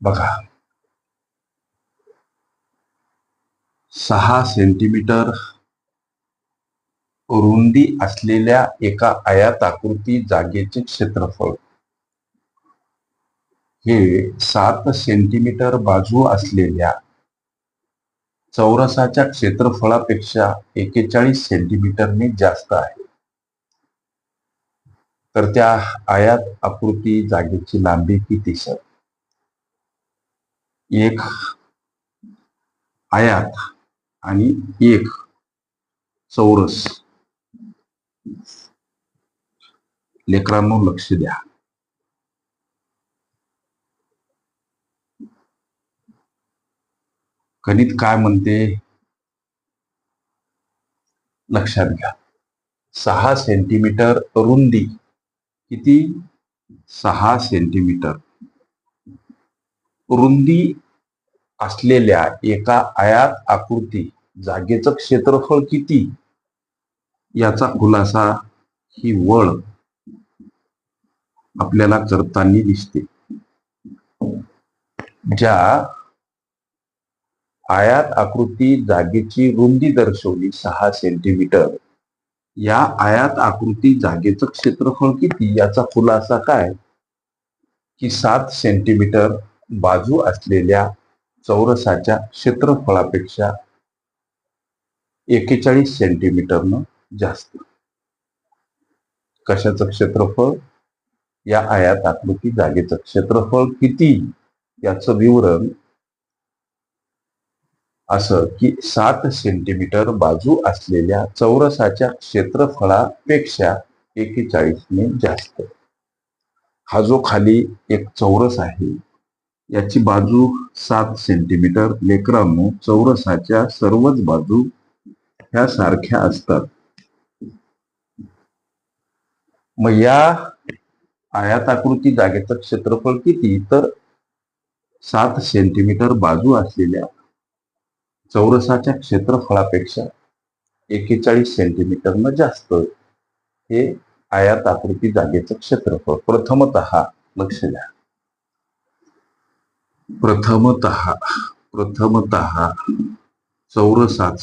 बघा. सहा सेंटीमीटर रुंदी असलेल्या एका आयाताकृती जागेचे क्षेत्रफळ. हे सात सेंटीमीटर बाजू असलेल्या चौरसाच्या क्षेत्रफळापेक्षा एकेचाळीस सेंटीमीटरने जास्त आहे. तर त्या आयात आकृती जागेची लांबी किती सर? एक आयात आणि एक चौरस. लेकरांनो लक्ष द्या. गणित काय म्हणते? लक्षात घ्या. सहा सेंटीमीटर रुंदी. किती? सहा सेंटीमीटर. रुंदी असलेल्या एका आयात आकृती जागेचं क्षेत्रफळ किती? याचा खुलासा ही वळ आपल्याला करताना दिसते. ज्या आयात आकृती जागेची रुंदी दर्शवली सहा सेंटीमीटर या आयात आकृती जागेचं क्षेत्रफळ किती? याचा खुलासा काय? की सात सेंटीमीटर बाजू असलेल्या चौरसाच्या क्षेत्रफळापेक्षा एकेचाळीस सेंटीमीटरनं जास्त. कशाचं क्षेत्रफळ? या आयात आकृती जागेचं क्षेत्रफळ किती? याचं विवरण असं की सात सेंटीमीटर बाजू असलेल्या चौरसाच्या क्षेत्रफळापेक्षा एकेचाळीसने जास्त. हा जो खाली एक चौरस आहे याची बाजू सात सेंटीमीटर लेकरांनो चौरसाच्या सर्वच बाजू ह्या सारख्या असतात. मग या आयाताकृती जागेचं क्षेत्रफळ किती? तर सात सेंटीमीटर बाजू असलेल्या चौरसाच्या क्षेत्रफळापेक्षा एकेचाळीस सेंटीमीटरनं जास्त हे आयात आकृती जागेचं क्षेत्रफळ. प्रथमत लक्ष द्या. प्रथमत प्रथमत चौरसाच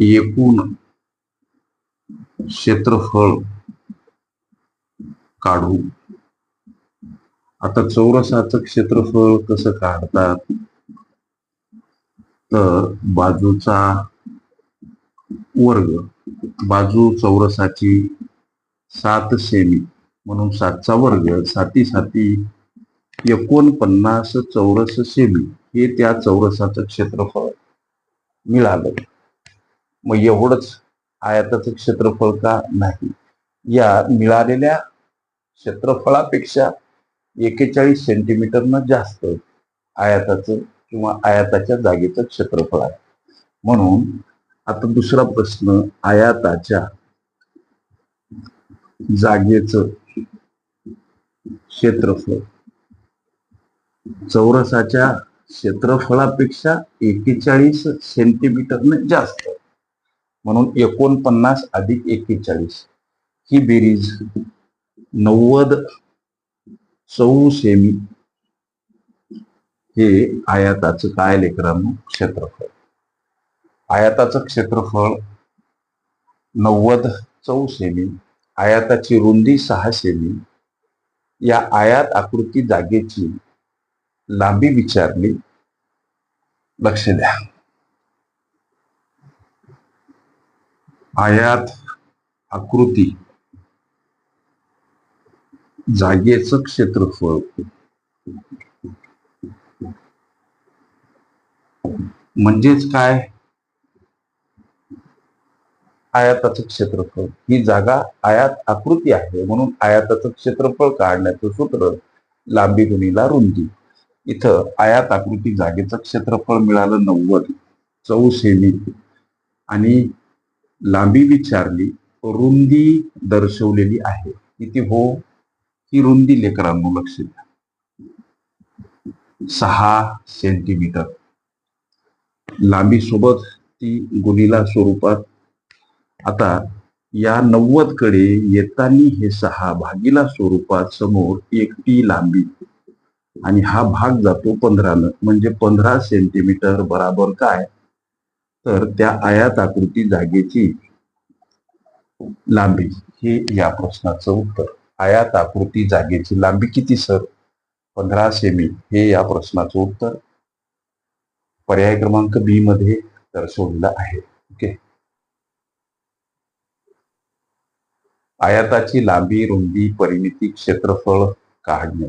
एकूण क्षेत्रफळ काढू. आता चौरसाचं क्षेत्रफळ कसं काढतात? तर बाजूचा वर्ग बाजू चौरसाची सात सेमी म्हणून सातचा वर्ग साती साती एकोणपन्नास चौरस सेमी हे त्या चौरसाचं क्षेत्रफळ मिळालं. मग एवढंच आयाताचं क्षेत्रफळ का नाही? या मिळालेल्या क्षेत्रफळापेक्षा एकेचाळीस सेंटीमीटरनं जास्त आयाताचं किंवा आयाताच्या जागेचं क्षेत्रफळ आहे. म्हणून आता दुसरा प्रश्न आयाताच्या जागेचं क्षेत्रफळ चौरसाच्या क्षेत्रफळापेक्षा एकेचाळीस सेंटीमीटरने जास्त. म्हणून एकोणपन्नास अधिक एकेचाळीस. ही बेरीज नव्वद चौ सेमी. हे आयाताचं काय लेकरांनो क्षेत्रफळ. आयाताचं क्षेत्रफळ नव्वद चौ सेमी. आयाताची रुंदी सहा सेमी. या आयात आकृती जागेची लांबी विचारली लक्ष द्या. आयात आकृती. जागेचं क्षेत्रफळ. म्हणजेच काय? आयाताचं क्षेत्रफळ. ही जागा आयात आकृती आहे म्हणून आयाताचं क्षेत्रफळ काढण्याचं सूत्र लांबी गुणीला रुंदी. इथं आयात आकृती जागेचं क्षेत्रफळ मिळालं नव्वद चौ सेमी आणि लांबी विचारली रुंदी दर्शवलेली आहे. किती हो ही रुंदी लेकरांनो लक्ष द्या. सहा सेंटीमीटर लांबी सोबत ती गुणीला स्वरूपात. आता या नव्वदकडे येताना हे सहा भागीला स्वरूपात समोर एकटी लांबी. आणि हा भाग जातो पंधरानं. म्हणजे पंधरा सेंटीमीटर बराबर काय? तर त्या आयात आकृती जागेची लांबी हे या प्रश्नाचं उत्तर. आयात आकृती जागेची लांबी किती सर? पंधरा सेमी हे या प्रश्नाचं उत्तर. पर्याय क्रमांक बी मध्ये दर्शवलेलं आहे. ओके आयाताची लांबी रुंदी परिमिती क्षेत्रफळ काढणे.